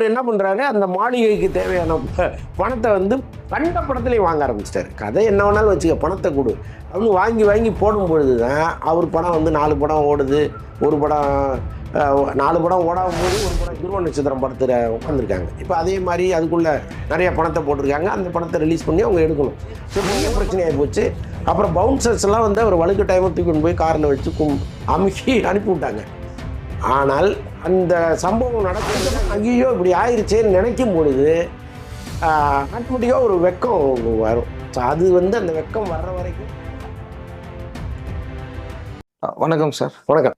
அவர் என்ன பண்ணுறாரு அந்த மாளிகைக்கு தேவையான பணத்தை வந்து கண்ட படத்துலையும் வாங்க ஆரம்பிச்சிட்டாரு. கதை என்ன வேணாலும் வச்சுக்க பணத்தை கொடு. அப்படின்னு வாங்கி வாங்கி போடும் பொழுது தான் அவர் படம் வந்து நாலு படம் ஓடுது. ஒரு படம் நாலு படம் ஓடாத போது ஒரு படம் துருவ நட்சத்திரம் படத்தில் உட்காந்துருக்காங்க இப்போ அதே மாதிரி அதுக்குள்ளே நிறைய பணத்தை போட்டிருக்காங்க. அந்த பணத்தை ரிலீஸ் பண்ணி அவங்க எடுக்கணும். ஸோ பெரிய பிரச்சனையாக போச்சு. அப்புறம் பவுன்சர்ஸ் எல்லாம் வந்து அவர் வழுக்க டைமை தூக்கி கொண்டு போய் காரில் வச்சு கும் அமுக்கி அனுப்பி விட்டாங்க ஆனால் அந்த சம்பவம் நடக்கிறது ஐயோ இப்படி ஆயிடுச்சேன்னு நினைக்கும் பொழுது ஆட்டோமேட்டிக்காக ஒரு வெக்கம் வரும். ஸோ அது வந்து அந்த வெக்கம் வர்ற வரைக்கும். வணக்கம் சார். வணக்கம்.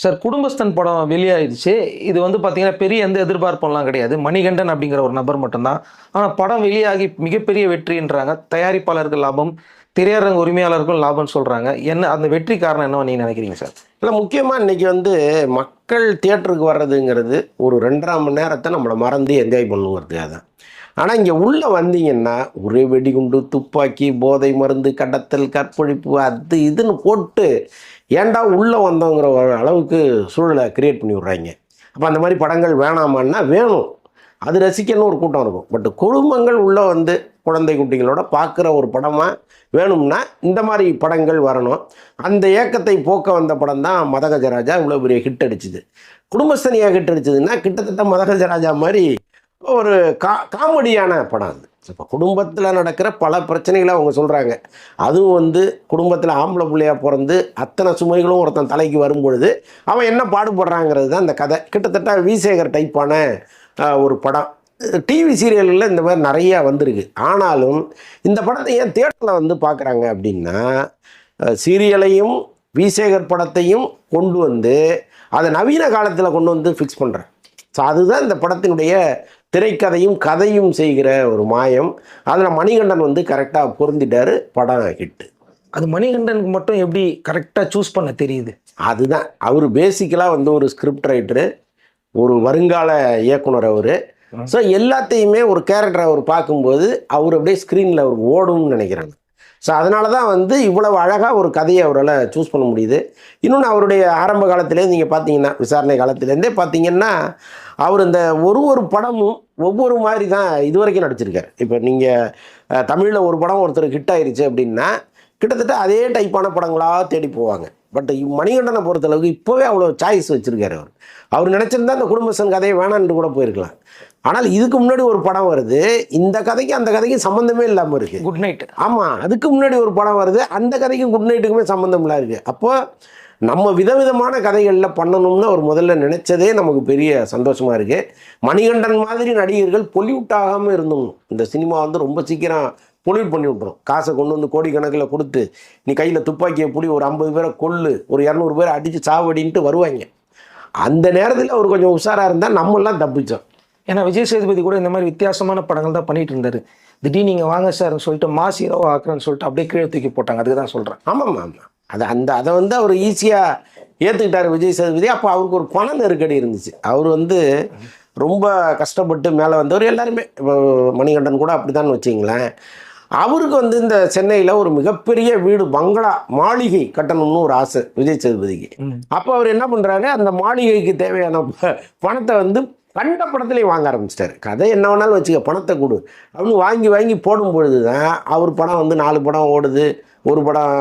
சார் குடும்பஸ்தன் படம் வெளியாயிடுச்சு. இது வந்து பார்த்தீங்கன்னா பெரிய எந்த எதிர்பார்ப்பெல்லாம் கிடையாது. மணிகண்டன் அப்படிங்கிற ஒரு நபர் மட்டும்தான். ஆனால் படம் வெளியாகி மிகப்பெரிய வெற்றின்றாங்க. தயாரிப்பாளர்கள் லாபம் திரையரங்க உரிமையாளர்களும் லாபம்னு சொல்கிறாங்க என்ன அந்த வெற்றி காரணம் என்ன நீங்கள் நினைக்கிறீங்க சார்? இல்லை முக்கியமாக இன்னைக்கு வந்து மக்கள் தியேட்டருக்கு வர்றதுங்கிறது ஒரு ரெண்டரை மணி நேரத்தை நம்மளை மறந்து என்ஜாய் பண்ணுங்கிறதுக்காக தான். ஆனால் இங்கே உள்ளே வந்தீங்கன்னா ஒரே வெடிகுண்டு துப்பாக்கி போதை மருந்து கடத்தல் கற்பழிப்பு அது இதுன்னு போட்டு ஏன்டா உள்ளே வந்தோங்கிற ஒரு அளவுக்கு சூழலை கிரியேட் பண்ணி விட்றாங்க. அப்போ அந்த மாதிரி படங்கள் வேணாமான்னா வேணும். அது ரசிக்கணும் ஒரு கூட்டம் இருக்கும். பட் குடும்பங்கள் உள்ளே வந்து குழந்தை குட்டிகளோட பார்க்குற ஒரு படமாக வேணும்னா இந்த மாதிரி படங்கள் வரணும். அந்த ஏக்கத்தை போக்க வந்த படம் தான் மதகஜராஜா இவ்வளோ பெரிய ஹிட் அடிச்சுது. குடும்பஸ்தனியாக ஹிட் அடிச்சதுன்னா கிட்டத்தட்ட மதகஜராஜா மாதிரி ஒரு கா காமெடியான படம் அது. இப்போ குடும்பத்தில் நடக்கிற பல பிரச்சனைகளை அவங்க சொல்கிறாங்க அதுவும் வந்து குடும்பத்தில் ஆம்பளை பிள்ளையாக பிறந்து அத்தனை சுமைகளும் ஒருத்தன் தலைக்கு வரும்பொழுது அவன் என்ன பாடுபடுறாங்கிறது தான் அந்த கதை. கிட்டத்தட்ட விசேகர் டைப்பான ஒரு படம். டிவி சீரியல்களில் இந்த மாதிரி நிறையா வந்திருக்கு. ஆனாலும் இந்த படத்தை ஏன் தேட்டரில் வந்து பார்க்குறாங்க அப்படின்னா சீரியலையும் விசேகர் படத்தையும் கொண்டு வந்து அதை நவீன காலத்தில் கொண்டு வந்து ஃபிக்ஸ் பண்ணுறேன் ஸோ அதுதான் இந்த படத்தினுடைய திரைக்கதையும் கதையும் செய்கிற ஒரு மாயம். அதில் மணிகண்டன் வந்து கரெக்டாக பொருந்திட்டாரு படம் ஹிட்டு. அது மணிகண்டனுக்கு மட்டும் எப்படி கரெக்டாக சூஸ் பண்ண தெரியுது? அதுதான். அவர் பேசிக்கலாக வந்து ஒரு ஸ்கிரிப்ட் ரைட்டரு ஒரு வருங்கால இயக்குனர் அவர். ஸோ எல்லாத்தையுமே ஒரு கேரக்டரை அவர் பார்க்கும்போது அவர் அப்படியே ஸ்க்ரீனில் அவர் ஓடும்னு நினைக்கிறாங்க. ஸோ அதனால தான் வந்து இவ்வளவு அழகாக ஒரு கதையை அவரால் சூஸ் பண்ண முடியுது. இன்னொன்று அவருடைய ஆரம்ப காலத்துலேருந்து நீங்கள் பார்த்தீங்கன்னா விசாரணை காலத்துலேருந்தே பார்த்தீங்கன்னா அவர் இந்த ஒரு ஒரு படமும் ஒவ்வொரு மாதிரி தான் இது வரைக்கும் நடிச்சிருக்கார். இப்போ நீங்கள் தமிழில் ஒரு படம் ஒருத்தர் ஹிட் ஆயிருச்சு அப்படின்னா கிட்டத்தட்ட அதே டைப்பான படங்களாக தேடி போவாங்க. பட் மணிகண்டனை பொறுத்தளவுக்கு இப்போவே அவ்வளோ சாய்ஸ் வச்சுருக்காரு அவர். அவர் நினச்சிருந்தா அந்த குடும்பஸ்தன் கதையை வேணான்ட்டு கூட போயிருக்கலாம். ஆனால் இதுக்கு முன்னாடி ஒரு படம் வருது. இந்த கதைக்கு அந்த கதைக்கும் சம்மந்தமே இல்லாமல் இருக்குது குட் நைட் ஆமாம் அதுக்கு முன்னாடி ஒரு படம் வருது. அந்த கதைக்கும் குட் நைட்டுக்குமே சம்மந்தம் இல்லாம இருக்குது அப்போ நம்ம விதவிதமான கதைகளில் பண்ணணும்னு அவர் முதல்ல நினைச்சதே நமக்கு பெரிய சந்தோஷமாக இருக்குது மணிகண்டன் மாதிரி நடிகர்கள் பொல்யூட் ஆகாமல் இருந்தோம் இந்த சினிமா வந்து ரொம்ப சீக்கிரம் பொல்யூட் பண்ணி விட்ரும் காசை கொண்டு வந்து கோடிக்கணக்கில் கொடுத்து நீ கையில் துப்பாக்கியை பிடி ஒரு ஐம்பது பேரை கொல்லு ஒரு இரநூறு பேரை அடித்து சாவடின்ட்டு வருவாங்க. அந்த நேரத்தில் அவர் கொஞ்சம் உஷாராக இருந்தால் நம்மெல்லாம் தப்பிச்சோம். ஏன்னா விஜய் சேதுபதி கூட இந்த மாதிரி வித்தியாசமான படங்கள் தான் பண்ணிட்டு இருந்தாரு. திடீர்னு நீங்கள் வாங்க சார்னு சொல்லிட்டு மாஸ் ஹீரோ ஆக்குறேன்னு சொல்லிட்டு அப்படியே கீழே தூக்கி போட்டாங்க. அதுக்கு தான் சொல்கிறேன் ஆமாம் ஆமாம். அது அந்த அதை வந்து அவர் ஈஸியாக ஏற்றுக்கிட்டார் விஜய் சேதுபதி. அப்போ அவருக்கு ஒரு பண நெருக்கடி இருந்துச்சு. அவர் வந்து ரொம்ப கஷ்டப்பட்டு மேலே வந்தவர் எல்லாருமே. இப்போ மணிகண்டன் கூட அப்படி தான் வச்சிங்களேன். அவருக்கு வந்து இந்த சென்னையில் ஒரு மிகப்பெரிய வீடு பங்களா மாளிகை கட்டணும்னு ஒரு ஆசை விஜய் சேதுபதிக்கு. அப்போ அவர் என்ன பண்ணுறாரு அந்த மாளிகைக்கு தேவையான பணத்தை வந்து கண்ட படத்துலையும் வாங்க ஆரம்பிச்சிட்டாரு. கதை என்ன வேணாலும் வச்சுக்க பணத்தை கொடு. அப்படின்னு வாங்கி வாங்கி போடும் பொழுது தான் அவர் படம் வந்து நாலு படம் ஓடுது. ஒரு படம்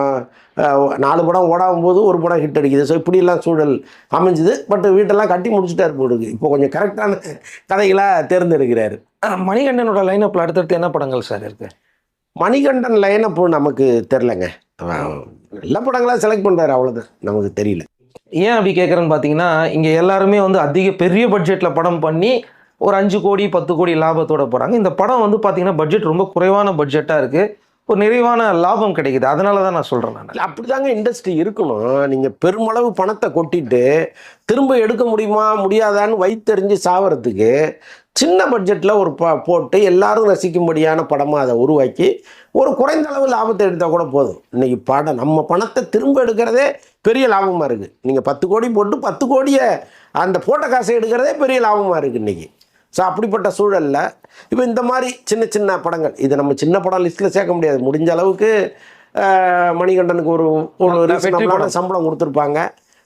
நாலு படம் ஓடாகும் போது ஒரு படம் ஹிட் அடிக்குது. ஸோ இப்படியெல்லாம் சூழல் அமைஞ்சுது. பட் வீட்டெல்லாம் கட்டி முடிச்சுட்டாரு போடுது. இப்போ கொஞ்சம் கரெக்டான கதைகளாக தேர்ந்தெடுக்கிறாரு. மணிகண்டனோட லைனப்பில் அடுத்தடுத்து என்ன படங்கள் சார் இருக்கு? மணிகண்டன் லைனப்பு நமக்கு தெரிலங்க நல்ல படங்களாக செலக்ட் பண்ணுறாரு அவ்வளோதான் நமக்கு தெரியல. ஏன் அப்படி கேட்குறேன்னு பார்த்தீங்கன்னா இங்கே எல்லாருமே வந்து அதிக பெரிய பட்ஜெட்டில் படம் பண்ணி ஒரு அஞ்சு கோடி பத்து கோடி லாபத்தோட போகிறாங்க இந்த படம் வந்து பார்த்தீங்கன்னா பட்ஜெட் ரொம்ப குறைவான பட்ஜெட்டாக இருக்குது ஒரு நிறைவான லாபம் கிடைக்குது. அதனால தான் நான் சொல்கிறேன் நான். அப்படி அப்படிதாங்க இண்டஸ்ட்ரி இருக்கணும். நீங்கள் பெருமளவு பணத்தை கொட்டிட்டு திரும்ப எடுக்க முடியுமா முடியாதான்னு வைத்தெறிஞ்சு சாவறதுக்கு சின்ன பட்ஜெட்டில் ஒரு ப போட்டு எல்லாரும் ரசிக்கும்படியான படமாக அதை உருவாக்கி ஒரு குறைந்த அளவு லாபத்தை எடுத்தால் கூட போதும். இன்றைக்கி படம் நம்ம பணத்தை திரும்ப எடுக்கிறதே பெரிய லாபமாக இருக்குது நீங்கள் பத்து கோடி போட்டு பத்து கோடியை அந்த போட்ட காசை எடுக்கிறதே பெரிய லாபமாக இருக்குது இன்றைக்கி ஸோ அப்படிப்பட்ட சூழலில் இப்போ இந்த மாதிரி சின்ன சின்ன படங்கள் இது நம்ம சின்ன படம் லிஸ்ட்டில் சேர்க்க முடியாது. முடிஞ்ச அளவுக்கு மணிகண்டனுக்கு ஒரு ஒரு. சம்பளம் கொடுத்துருப்பாங்க.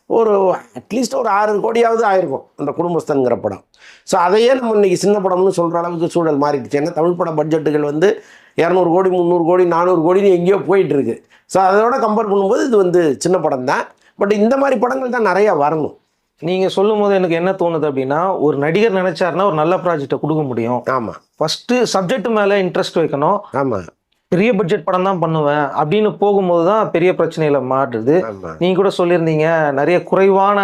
ஒரு அட்லீஸ்ட் ஒரு ஆறு கோடியாவது ஆயிருக்கும் அந்த குடும்பஸ்தன்கிற படம். ஸோ அதையே நம்ம இன்னைக்கு சின்ன படம்னு சொல்கிற அளவுக்கு சூழல் மாறிடுச்சு. ஏன்னா தமிழ் பட பட்ஜெட்டுகள் வந்து இரநூறு கோடி முந்நூறு கோடி நானூறு கோடின்னு எங்கேயோ போயிட்டு இருக்கு ஸோ அதோட கம்பேர் பண்ணும்போது இது வந்து சின்ன படம் தான். பட் இந்த மாதிரி படங்கள் தான் நிறையா வரணும். நீங்க சொல்லும் போது எனக்கு என்ன தோணுது அப்படின்னா ஒரு நடிகர் நினைச்சாருன்னா ஒரு நல்ல ப்ராஜெக்டை கொடுக்க முடியும். ஆமாம் ஃபர்ஸ்ட் சப்ஜெக்ட் மேல இன்ட்ரெஸ்ட் வைக்கணும். ஆமாம் பெரிய பட்ஜெட் படம் தான் பண்ணுவேன் அப்படின்னு போகும்போது தான் பெரிய பிரச்சனையில மாட்டுது ஆமாம் நீங்க கூட சொல்லியிருந்தீங்க நிறைய குறைவான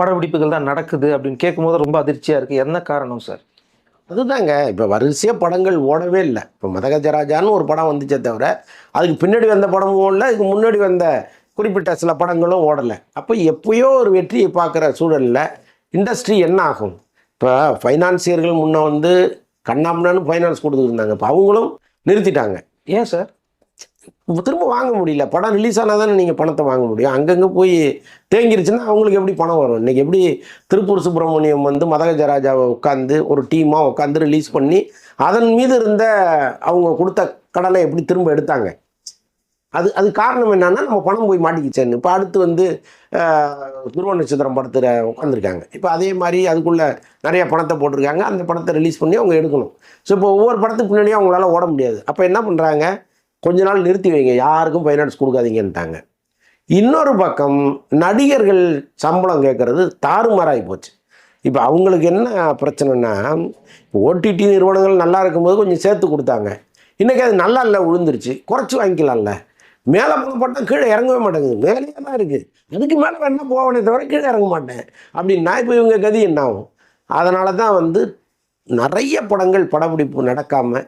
படப்பிடிப்புகள் தான் நடக்குது அப்படின்னு கேட்கும்போது ரொம்ப அதிர்ச்சியா இருக்கு. என்ன காரணம் சார்? அதுதாங்க. இப்போ வரிசையாக படங்கள் ஓடவே இல்லை. இப்போ மதகஜராஜான்னு ஒரு படம் வந்துச்சே தவிர அதுக்கு பின்னாடி வந்த படமும் ஓடல இதுக்கு முன்னாடி வந்த குறிப்பிட்ட சில படங்களும் ஓடலை. அப்போ எப்போயோ ஒரு வெற்றியை பார்க்குற சூழலில் இண்டஸ்ட்ரி என்ன ஆகும்? இப்போ ஃபைனான்சியர்கள் முன்னே வந்து கண்ணாமண்ணான்னு ஃபைனான்ஸ் கொடுத்துருந்தாங்க இப்போ அவங்களும் நிறுத்திட்டாங்க. ஏன் சார்? திரும்ப வாங்க முடியல. படம் ரிலீஸ் ஆனால் தானே நீங்கள் பணத்தை வாங்க முடியும். அங்கங்கே போய் தேங்கிருச்சுன்னா அவங்களுக்கு எப்படி பணம் வரும்? இன்றைக்கி எப்படி திருப்பூர் சுப்பிரமணியம் வந்து மதகஜராஜாவை உட்காந்து ஒரு டீமாக உட்காந்து ரிலீஸ் பண்ணி அதன் மீது இருந்த அவங்க கொடுத்த கடனை எப்படி திரும்ப எடுத்தாங்க? அது அது காரணம் என்னன்னா நம்ம பணம் போய் மாட்டிக்கிச்சேன்னு. இப்போ அடுத்து வந்து துருவ நட்சத்திரம் படத்தில் உட்காந்துருக்காங்க இப்போ அதே மாதிரி அதுக்குள்ளே நிறைய பணத்தை போட்டிருக்காங்க. அந்த பணத்தை ரிலீஸ் பண்ணி அவங்க எடுக்கணும். ஸோ இப்போ ஒவ்வொரு படத்துக்கு பின்னாடியும் அவங்களால ஓட முடியாது. அப்போ என்ன பண்ணுறாங்க கொஞ்ச நாள் நிறுத்தி வைங்க யாருக்கும் ஃபைனான்ஸ் கொடுக்காதீங்கன்ட்டாங்க. இன்னொரு பக்கம் நடிகர்கள் சம்பளம் கேட்குறது தாறுமாறாகி போச்சு. இப்போ அவங்களுக்கு என்ன பிரச்சனைனா ஓடிடி நிறுவனங்கள் நல்லா இருக்கும்போது கொஞ்சம் சேர்த்து கொடுத்தாங்க. இன்றைக்கி அது நல்லா இல்லை விழுந்துருச்சு குறைச்சி வாங்கிக்கலாம்ல. மேலே போட்டால் கீழே இறங்கவே மாட்டேங்குது. மேலேயே தான் இருக்குது அதுக்கு மேலே வேணா போவனே தவிர கீழே இறங்க மாட்டேன். அப்படின்னா இப்போ இவங்க கதி என்ன ஆகும்? அதனால தான் வந்து நிறைய படங்கள் படப்பிடிப்பு நடக்காமல்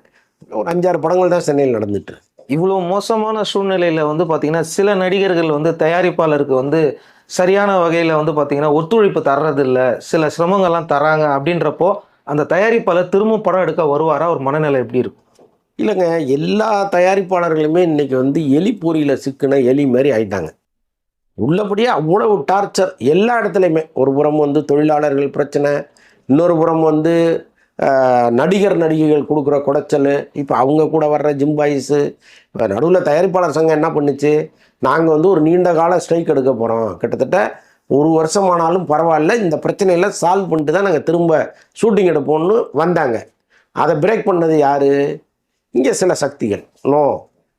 ஒரு அஞ்சாறு படங்கள் தான் சென்னையில் நடந்துட்டு இவ்வளோ மோசமான சூழ்நிலையில் வந்து பார்த்திங்கன்னா சில நடிகர்கள் வந்து தயாரிப்பாளருக்கு வந்து சரியான வகையில் வந்து பார்த்திங்கன்னா ஒத்துழைப்பு தர்றதில்ல. சில சிரமங்கள்லாம் தராங்க அப்படின்றப்போ அந்த தயாரிப்பாளர் திரும்ப படம் எடுக்க வருவாரா? ஒரு மனநிலை எப்படி இருக்கும்? இல்லைங்க எல்லா தயாரிப்பாளர்களுமே இன்றைக்கி வந்து எலி பொறியில் சிக்கின எலி மாதிரி ஆயிட்டாங்க. உள்ளபடியே அவ்வளவு டார்ச்சர் எல்லா இடத்துலையுமே. ஒரு புறம் வந்து தொழிலாளர்கள் பிரச்சனை இன்னொரு புறம் வந்து நடிகர் நடிகைகள் கொடுக்குற குடைச்சல் இப்போ அவங்க கூட வர்ற ஜிம்பாயிஸு இப்போ நடுவில் தயாரிப்பாளர் சங்கம் என்ன பண்ணுச்சு? நாங்கள் வந்து ஒரு நீண்ட கால ஸ்ட்ரைக் எடுக்க போகிறோம் கிட்டத்தட்ட ஒரு வருஷம் ஆனாலும் பரவாயில்ல இந்த பிரச்சனையெல்லாம் சால்வ் பண்ணிட்டு தான் நாங்கள் திரும்ப ஷூட்டிங் எடுப்போம்னு வந்தாங்க. அதை பிரேக் பண்ணது யார்? இங்கே சில சக்திகள். நோ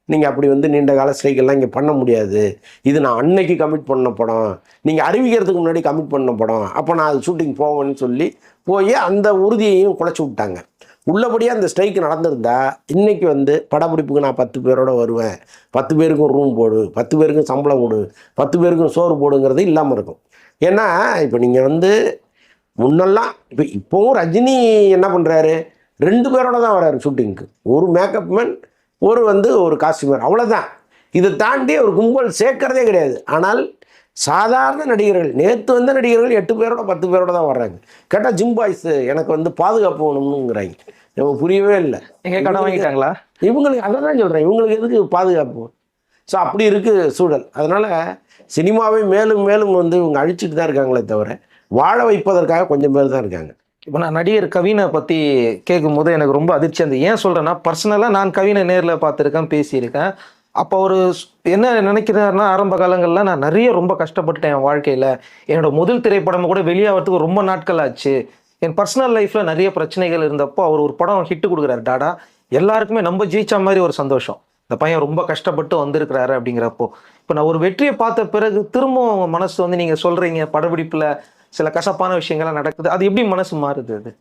நீங்கள் அப்படி வந்து நீண்ட கால ஸ்ட்ரைக்கெல்லாம் இங்கே பண்ண முடியாது. இது நான் அன்னைக்கு கமிட் பண்ண படம். நீங்கள் அறிவிக்கிறதுக்கு முன்னாடி கமிட் பண்ண படம். அப்போ நான் அது ஷூட்டிங் போவேன்னு சொல்லி போய் அந்த உறுதியையும் குலைச்சி விட்டாங்க. உள்ளபடியாக அந்த ஸ்ட்ரைக் நடந்திருந்தா இன்றைக்கி வந்து படப்பிடிப்புக்கு நான் பத்து பேரோட வருவேன். பத்து பேருக்கும் ரூம் போடு பத்து பேருக்கும் சம்பளம் கொடு பத்து பேருக்கும் சோறு போடுங்கிறது இல்லாமல் இருக்கும். ஏன்னா இப்போ நீங்கள் வந்து முன்னெல்லாம் இப்போ இப்போவும் ரஜினி என்ன பண்ணுறாரு ரெண்டு பேரோட தான் வராரு ஷூட்டிங்க்கு ஒரு மேக்கப் மேன் ஒரு வந்து ஒரு காஸ்டியூமர் அவ்வளோதான் இதை தாண்டி ஒரு கும்பல் சேர்க்கறதே கிடையாது. ஆனால் சாதாரண நடிகர்கள் நேற்று வந்த நடிகர்கள் எட்டு பேரோட பத்து பேரோட தான் வர்றாங்க. கேட்டால் ஜிம் பாய்ஸ் எனக்கு வந்து பாதுகாப்பு வேணும்னுங்கிறாங்க. எனக்கு புரியவே இல்லை. எங்க கடன் வாங்கிட்டாங்களா? இவங்களுக்கு அதை தான் சொல்கிறேன் இவங்களுக்கு எதுக்கு பாதுகாப்பு? ஸோ அப்படி இருக்குது சூழல். அதனால் சினிமாவை மேலும் மேலும் வந்து இவங்க அழிச்சிட்டு தான் இருக்காங்களே தவிர வாழ வைப்பதற்காக கொஞ்சம் பேர் தான் இருக்காங்க. இப்போ நான் நடிகர் கவினை பற்றி கேட்கும்போது எனக்கு ரொம்ப அதிர்ச்சி அந்த ஏன் சொல்கிறேன்னா பர்சனலாக நான் கவினை நேரில் பார்த்துருக்கேன் பேசியிருக்கேன். அப்போ ஒரு என்ன நினைக்கிறாருன்னா ஆரம்ப காலங்களில் நான் நிறைய ரொம்ப கஷ்டப்பட்டேன் என் வாழ்க்கையில். என்னோட முதல் திரைப்படம் கூட வெளியாகிறதுக்கு ரொம்ப நாட்கள் ஆச்சு. என் பர்சனல் லைஃப்பில் நிறைய பிரச்சனைகள் இருந்தப்போ அவர் ஒரு படம் ஹிட் கொடுக்குறாரு. டாடா எல்லாருக்குமே நம்ம ஜெயிச்ச மாதிரி ஒரு சந்தோஷம். இந்த பையன் ரொம்ப கஷ்டப்பட்டு வந்திருக்கிறாரு அப்படிங்கிறப்போ. இப்போ நான் ஒரு வெற்றியை பார்த்த பிறகு திரும்பவும் அவங்க மனசு வந்து நீங்கள் சொல்கிறீங்க படப்பிடிப்பில் சில கசப்பான விஷயங்கள்லாம் நடக்குது. அது எப்படி மனசு மாறுது அது?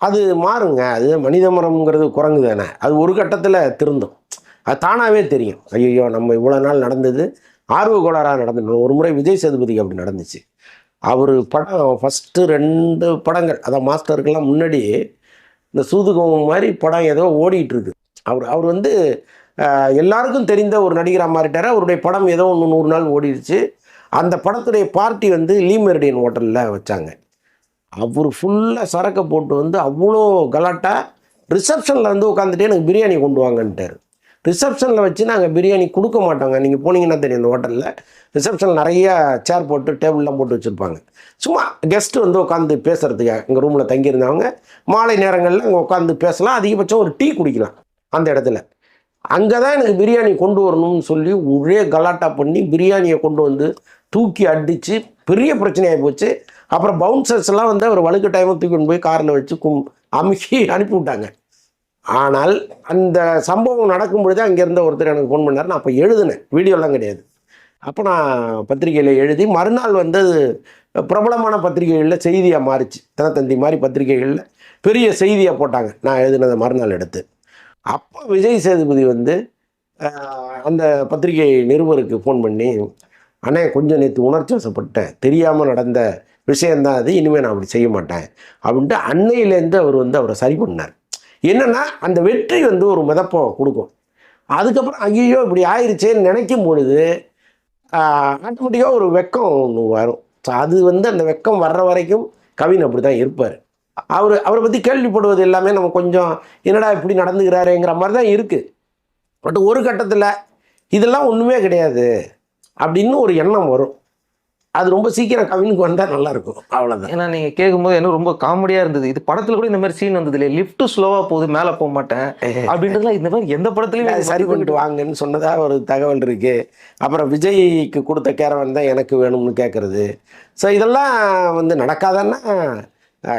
அது மாறுங்க. அது மனித மரம்ங்கிறது குரங்கு தானே. அது ஒரு கட்டத்தில் திருந்தும். அது தானாகவே தெரியும். ஐயோ நம்ம இவ்வளோ நாள் நடந்தது ஆர்வ கோளாறாக நடந்தது ஒரு முறை விஜய் சேதுபதிக்கு அப்படி நடந்துச்சு. அவர் படம் ஃபஸ்ட்டு ரெண்டு படங்கள் அதான் மாஸ்டருக்கெல்லாம் முன்னாடி இந்த சூதுகோமம் மாதிரி படம் ஏதோ ஓடிட்டு இருக்கு. அவர் அவர் வந்து எல்லாருக்கும் தெரிந்த ஒரு நடிகராக மாறிட்டார். அவருடைய படம் ஏதோ ஒன்று நூறு நாள் ஓடிடுச்சு. அந்த படத்துடைய பார்ட்டி வந்து லீ மெரிடியன் ஹோட்டலில் வச்சாங்க. அவர் ஃபுல்லாக சரக்கை போட்டு வந்து அவ்வளோ கலாட்டாக ரிசப்ஷனில் வந்து உட்காந்துட்டு எனக்கு பிரியாணி கொண்டு வாங்கன்ட்டார். ரிசப்ஷனில் வச்சு நாங்கள் பிரியாணி கொடுக்க மாட்டோங்க. நீங்கள் போனீங்கன்னா தெரியும் இந்த ஹோட்டலில். ரிசப்ஷனில் நிறைய சேர் போட்டு டேபிள்லாம் போட்டு வச்சுருப்பாங்க. சும்மா கெஸ்ட்டு வந்து உட்காந்து பேசுகிறதுக்காக எங்கள் ரூமில் தங்கியிருந்தவங்க மாலை நேரங்களில் அங்கே உட்காந்து பேசலாம். அதிகபட்சம் ஒரு டீ குடிக்கலாம் அந்த இடத்துல. அங்கே தான் எனக்கு பிரியாணி கொண்டு வரணும்னு சொல்லி ஒரே கலாட்டா பண்ணி பிரியாணியை கொண்டு வந்து தூக்கி அடித்து பெரிய பிரச்சனையாகி போச்சு. அப்புறம் பவுன்சர்ஸ்லாம் வந்து அவர் வழுக்க டைமை தூக்கி கொண்டு போய் காரில் வச்சு கும் அமுக்கி அனுப்பி விட்டாங்க ஆனால் அந்த சம்பவம் நடக்கும் பொழுது அங்கே இருந்த ஒருத்தர் எனக்கு ஃபோன் பண்ணார். நான் அப்போ எழுதினேன். வீடியோலாம் கிடையாது. அப்போ நான் பத்திரிகையில் எழுதி மறுநாள் வந்து அது பிரபலமான பத்திரிகைகளில் செய்தியாக மாறிச்சு. தினத்தந்தி மாதிரி பத்திரிகைகளில் பெரிய செய்தியாக போட்டாங்க. நான் எழுதினதை மறுநாள் எடுத்து. அப்போ விஜய் சேதுபதி வந்து அந்த பத்திரிகை நிருபருக்கு ஃபோன் பண்ணி அண்ணே கொஞ்சம் நேற்று உணர்ச்சி வசப்பட்டேன் தெரியாமல் நடந்த விஷயந்தான் அது. இனிமேல் நான் அப்படி செய்ய மாட்டேன். அப்படின்ட்டு அன்னையிலேருந்து அவர் வந்து அவரை சரி பண்ணார். என்னென்னா அந்த வெற்றி வந்து ஒரு மிதப்பம் கொடுக்கும். அதுக்கப்புறம் ஐயோ இப்படி ஆயிடுச்சேன்னு நினைக்கும் பொழுது ஆட்டோமேட்டிக்காக ஒரு வெக்கம் ஒன்று வரும். ஸோ அது வந்து அந்த வெக்கம் வர்ற வரைக்கும் கவின் அப்படி தான் இருப்பார். அவர் அவரை பற்றி கேள்விப்படுவது எல்லாமே நம்ம கொஞ்சம் என்னடா இப்படி நடந்துக்கிறாருங்கிற மாதிரி தான் இருக்குது பட் ஒரு கட்டத்தில் இதெல்லாம் ஒன்றுமே கிடையாது அப்படின்னு ஒரு எண்ணம் வரும். அது ரொம்ப சீக்கிரம் கவினுக்கு வந்தால் நல்லாயிருக்கும். அவ்வளோதான் ஏன்னா நீங்க கேட்கும்போது எனக்கு ரொம்ப காமெடியா இருந்தது. இது படத்துல கூட இந்த மாதிரி சீன் வந்தது இல்லையா லிஃப்ட் ஸ்லோவா போகுது மேல போக மாட்டேன். அப்படின்றதுலாம் இந்த மாதிரி எந்த படத்துலயும் அது சரி பண்ணிட்டு வாங்கன்னு சொன்னதா ஒரு தகவல் இருக்கு. அப்புறம் விஜய்க்கு கொடுத்த கேரவன் தான் எனக்கு வேணும்னு கேட்குறது ஸோ இதெல்லாம் வந்து நடக்காதன்னா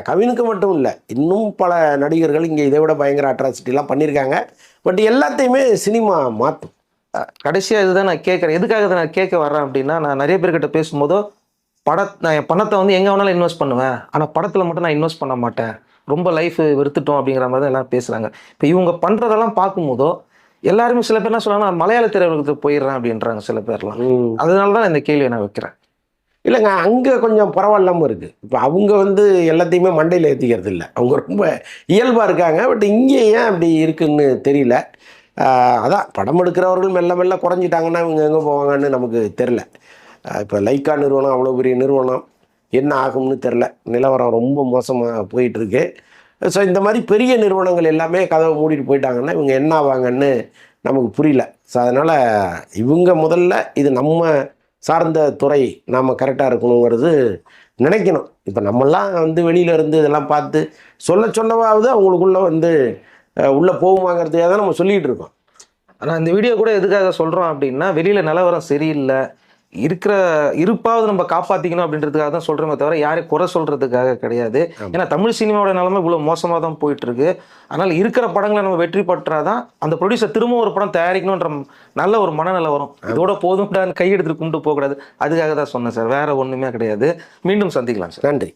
கவினுக்கு மட்டும் இல்லை. இன்னும் பல நடிகர்கள் இங்கே இதை விட பயங்கர அட்ராசிட்டிலாம் பண்ணியிருக்காங்க. பட் எல்லாத்தையுமே சினிமா மாற்றும் கடைசியா இதுதான் நான் கேட்கறேன். எதுக்காக இதை நான் கேட்க வர்றேன் அப்படின்னா நான் நிறைய பேர்கிட்ட பேசும்போதோ பட நான் என் பணத்தை வந்து எங்க வேணாலும் இன்வெஸ்ட் பண்ணுவேன். ஆனா படத்துல மட்டும் நான் இன்வெஸ்ட் பண்ண மாட்டேன். ரொம்ப லைஃப் வெறுத்துட்டோம் அப்படிங்கிற மாதிரி தான் எல்லாரும் பேசுறாங்க. இப்போ இவங்க பண்றதெல்லாம் பார்க்கும்போதோ எல்லாருமே சில பேர் என்ன நான் மலையாள திரையுலகத்துக்கு போயிடுறேன் அப்படின்றாங்க சில பேர்லாம். அதனால தான் இந்த கேள்வியை நான் வைக்கிறேன். இல்லைங்க அங்கே கொஞ்சம் பரவாயில்லாமல் இருக்குது இப்போ அவங்க வந்து எல்லாத்தையுமே மண்டையில் ஏற்றிக்கிறது இல்லை அவங்க ரொம்ப இயல்பாக இருக்காங்க. பட் இங்கே ஏன் அப்படி இருக்குன்னு தெரியல. அதான் படம் எடுக்கிறவர்கள் மெல்ல மெல்ல குறைஞ்சிட்டாங்கன்னா இவங்க எங்கே போவாங்கன்னு நமக்கு தெரில இப்போ லைக்கா நிறுவனம் அவ்வளோ பெரிய நிறுவனம் என்ன ஆகும்னு தெரில நிலவரம் ரொம்ப மோசமாக போயிட்டுருக்கு. ஸோ இந்த மாதிரி பெரிய நிறுவனங்கள் எல்லாமே கதவை மூடிட்டு போயிட்டாங்கன்னா இவங்க என்ன ஆவாங்கன்னு நமக்கு புரியல. ஸோ அதனால் இவங்க முதல்ல இது நம்ம சார்ந்த துறை நாம் கரெக்டாக இருக்கணுங்கிறது நினைக்கணும். இப்போ நம்மெல்லாம் வந்து வெளியில இருந்து இதெல்லாம் பார்த்து சொல்ல சொல்லவாவது அவங்களுக்குள்ள வந்து உள்ள போகுமாங்கிறதுக்காக தான் நம்ம சொல்லிகிட்டு இருக்கோம். ஆனால் இந்த வீடியோ கூட எதுக்காக சொல்கிறோம் அப்படின்னா வெளியில் நிலவரம் சரியில்லை. இருக்கிற இருப்பாவது நம்ம காப்பாற்றிக்கணும் அப்படின்றதுக்காக தான் சொல்கிறோமே தவிர யாரையும் குறை சொல்கிறதுக்காக கிடையாது. ஏன்னா தமிழ் சினிமாவோட நிலைமை இவ்வளோ மோசமாக தான் போயிட்டு இருக்கு அதனால் இருக்கிற படங்களை நம்ம வெற்றி பெற்றாதான் அந்த ப்ரொடியூசர் திரும்ப ஒரு படம் தயாரிக்கணுன்ற நல்ல ஒரு மனநிலை வரும். இதோட போதும்டான்னு கையெடுத்துட்டு கும்பிட்டு போகக்கூடாது. அதுக்காக தான் சொன்னேன் சார். வேற ஒன்றுமே கிடையாது. மீண்டும் சந்திக்கலாம் சார். நன்றி.